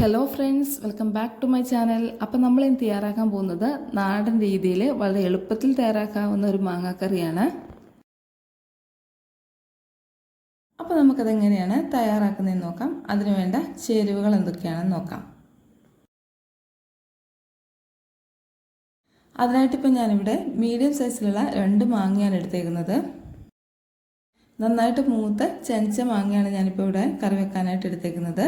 Hello friends welcome back to my channel അപ്പം നമ്മൾ ഇന്ന് തയ്യാറാക്കാൻ പോകുന്നത് നാടൻ രീതിയിൽ വളരെ എളുപ്പത്തിൽ തയ്യാറാക്കാവുന്ന ഒരു മാങ്ങാക്കറിയാണ്. അപ്പോൾ നമുക്കതെങ്ങനെയാണ് തയ്യാറാക്കുന്നതെന്ന് നോക്കാം. അതിനുവേണ്ട ചേരുവകൾ എന്തൊക്കെയാണെന്ന് നോക്കാം. അതിനായിട്ടിപ്പോൾ ഞാനിവിടെ മീഡിയം സൈസിലുള്ള രണ്ട് മാങ്ങയാണ് എടുത്തേക്കുന്നത്. നന്നായിട്ട് മൂത്ത് ചെനച്ച മാങ്ങയാണ് ഞാനിപ്പോൾ ഇവിടെ കറി വെക്കാനായിട്ട് എടുത്തേക്കുന്നത്.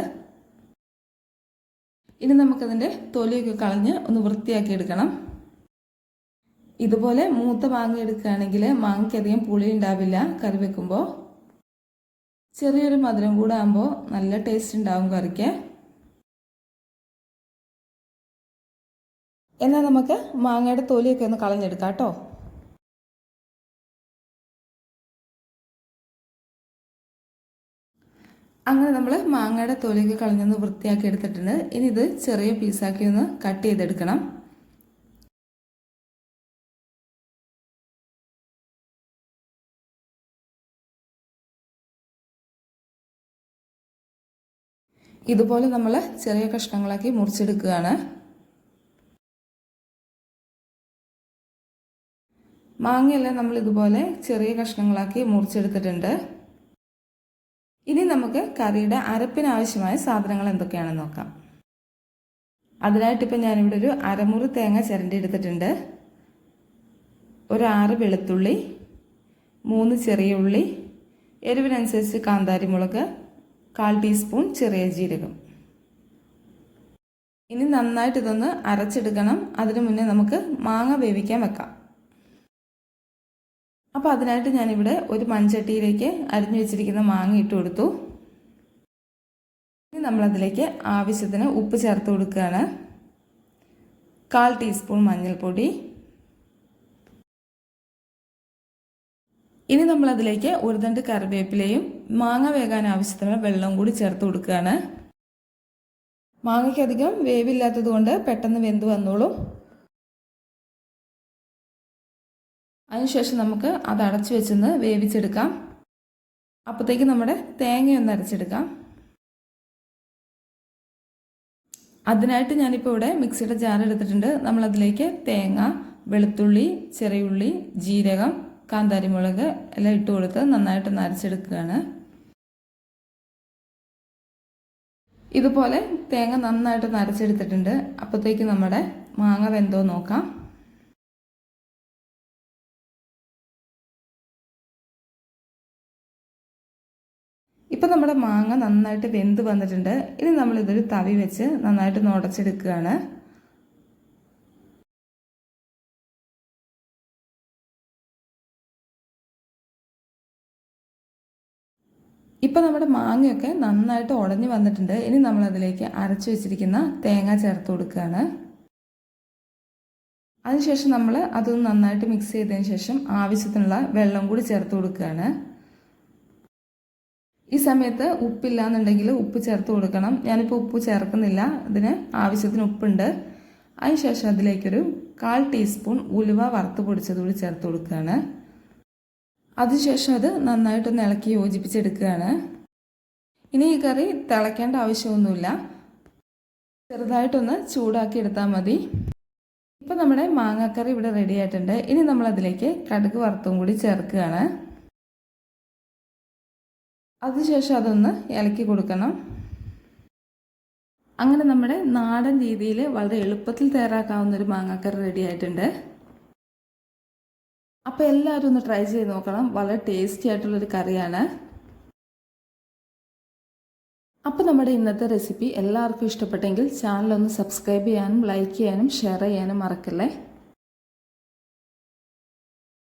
ഇനി നമുക്കതിന്റെ തൊലിയൊക്കെ കളഞ്ഞ് ഒന്ന് വൃത്തിയാക്കി എടുക്കണം ഇതുപോലെ മൂത്ത മാങ്ങ എടുക്കുകയാണെങ്കിൽ മാങ്ങയ്ക്കധികം പുളി ഉണ്ടാവില്ല കറി വെക്കുമ്പോൾ. ചെറിയൊരു മധുരം കൂടെ ആകുമ്പോൾ നല്ല ടേസ്റ്റ് ഉണ്ടാവും കറിക്ക്. എന്നാൽ നമുക്ക് മാങ്ങയുടെ തൊലിയൊക്കെ ഒന്ന് കളഞ്ഞെടുക്കാം കേട്ടോ. അങ്ങനെ നമ്മൾ മാങ്ങയുടെ തൊലിയൊക്കെ കളഞ്ഞൊന്ന് വൃത്തിയാക്കി എടുത്തിട്ടുണ്ട്. ഇനി ഇത് ചെറിയ പീസാക്കി ഒന്ന് കട്ട് ചെയ്തെടുക്കണം. ഇതുപോലെ നമ്മൾ ചെറിയ കഷ്ണങ്ങളാക്കി മുറിച്ചെടുക്കുകയാണ്. മാങ്ങയെല്ലാം നമ്മൾ ഇതുപോലെ ചെറിയ കഷ്ണങ്ങളാക്കി മുറിച്ചെടുത്തിട്ടുണ്ട്. ഇനി നമുക്ക് കറിയുടെ അരപ്പിന് ആവശ്യമായ സാധനങ്ങൾ എന്തൊക്കെയാണെന്ന് നോക്കാം. അതിനായിട്ട് ഞാനിവിടെ ഒരു അരമുറി തേങ്ങ ചിരണ്ടി എടുത്തിട്ടുണ്ട്. ഒരു ആറ് വെളുത്തുള്ളി മൂന്ന് ചെറിയ ഉള്ളി എരിവിനനുസരിച്ച് കാന്താരി മുളക് കാൽ ടീസ്പൂൺ ചെറിയ ജീരകം. ഇനി നന്നായിട്ട് ഇതൊന്ന് അരച്ചെടുക്കണം. അതിനു മുന്നേ നമുക്ക് മാങ്ങ വേവിക്കാൻ വെക്കാം. അപ്പോൾ അതിനായിട്ട് ഞാനിവിടെ ഒരു മൺചട്ടിയിലേക്ക് അരിഞ്ഞു വെച്ചിരിക്കുന്ന മാങ്ങ ഇട്ട് കൊടുത്തു. ഇനി നമ്മളതിലേക്ക് ആവശ്യത്തിന് ഉപ്പ് ചേർത്ത് കൊടുക്കുകയാണ്. കാൽ ടീസ്പൂൺ മഞ്ഞൾപ്പൊടി. ഇനി നമ്മളതിലേക്ക് ഒരു തണ്ട് കറിവേപ്പിലയും മാങ്ങ വേകാൻ ആവശ്യത്തിനുള്ള വെള്ളം കൂടി ചേർത്ത് കൊടുക്കുകയാണ്. മാങ്ങയ്ക്കധികം വേവില്ലാത്തത് കൊണ്ട് പെട്ടെന്ന് വെന്ത് വന്നോളും. അതിനുശേഷം നമുക്ക് അത് അടച്ചു വെച്ചൊന്ന് വേവിച്ചെടുക്കാം. അപ്പോഴത്തേക്ക് നമ്മുടെ തേങ്ങയൊന്ന് അരച്ചെടുക്കാം. അതിനായിട്ട് ഞാനിപ്പോൾ ഇവിടെ മിക്സിയുടെ ജാർ എടുത്തിട്ടുണ്ട്. നമ്മളതിലേക്ക് തേങ്ങ വെളുത്തുള്ളി ചെറിയുള്ളി ജീരകം കാന്താരിമുളക് എല്ലാം ഇട്ട് കൊടുത്ത് നന്നായിട്ടൊന്ന് അരച്ചെടുക്കുകയാണ്. ഇതുപോലെ തേങ്ങ നന്നായിട്ടൊന്ന് അരച്ചെടുത്തിട്ടുണ്ട്. അപ്പോഴത്തേക്ക് നമ്മുടെ മാങ്ങ വെന്തോ നോക്കാം. ഇപ്പം നമ്മുടെ മാങ്ങ നന്നായിട്ട് വെന്ത് വന്നിട്ടുണ്ട്. ഇനി നമ്മളിതൊരു തവി വെച്ച് നന്നായിട്ട് നുടച്ചെടുക്കുകയാണ്. ഇപ്പം നമ്മുടെ മാങ്ങയൊക്കെ നന്നായിട്ട് ഉടഞ്ഞു വന്നിട്ടുണ്ട്. ഇനി നമ്മളതിലേക്ക് അരച്ചു വെച്ചിരിക്കുന്ന തേങ്ങ ചേർത്ത് കൊടുക്കുകയാണ്. അതിനുശേഷം നമ്മൾ അതൊന്ന് നന്നായിട്ട് മിക്സ് ചെയ്തതിന് ശേഷം ആവശ്യത്തിനുള്ള വെള്ളം കൂടി ചേർത്ത് കൊടുക്കുകയാണ്. ഈ സമയത്ത് ഉപ്പില്ലാന്നുണ്ടെങ്കിൽ ഉപ്പ് ചേർത്ത് കൊടുക്കണം. ഞാനിപ്പോൾ ഉപ്പ് ചേർക്കുന്നില്ല. ഇതിന് ആവശ്യത്തിന് ഉപ്പുണ്ട്. അതിനുശേഷം അതിലേക്കൊരു കാൽ ടീസ്പൂൺ ഉലുവ വറുത്ത് പൊടിച്ചത് കൂടി ചേർത്ത് കൊടുക്കുകയാണ്. അതിനുശേഷം അത് നന്നായിട്ടൊന്ന് ഇളക്കി യോജിപ്പിച്ചെടുക്കുകയാണ്. ഇനി ഈ കറി തിളയ്ക്കേണ്ട ആവശ്യമൊന്നുമില്ല. ചെറുതായിട്ടൊന്ന് ചൂടാക്കി എടുത്താൽ മതി. ഇപ്പോൾ നമ്മുടെ മാങ്ങാക്കറി ഇവിടെ റെഡി ആയിട്ടുണ്ട്. ഇനി നമ്മളതിലേക്ക് കടുക് വറുത്തും കൂടി ചേർക്കുകയാണ്. അതിനുശേഷം അതൊന്ന് ഇളക്കി കൊടുക്കണം. അങ്ങനെ നമ്മുടെ നാടൻ രീതിയിൽ വളരെ എളുപ്പത്തിൽ തയ്യാറാക്കാവുന്ന ഒരു മാങ്ങാക്കറി റെഡി ആയിട്ടുണ്ട്. അപ്പോൾ എല്ലാവരും ഒന്ന് ട്രൈ ചെയ്ത് നോക്കണം. വളരെ ടേസ്റ്റി ആയിട്ടുള്ളൊരു കറിയാണ്. അപ്പോൾ നമ്മുടെ ഇന്നത്തെ റെസിപ്പി എല്ലാവർക്കും ഇഷ്ടപ്പെട്ടെങ്കിൽ ചാനലൊന്ന് സബ്സ്ക്രൈബ് ചെയ്യാനും ലൈക്ക് ചെയ്യാനും ഷെയർ ചെയ്യാനും മറക്കല്ലേ?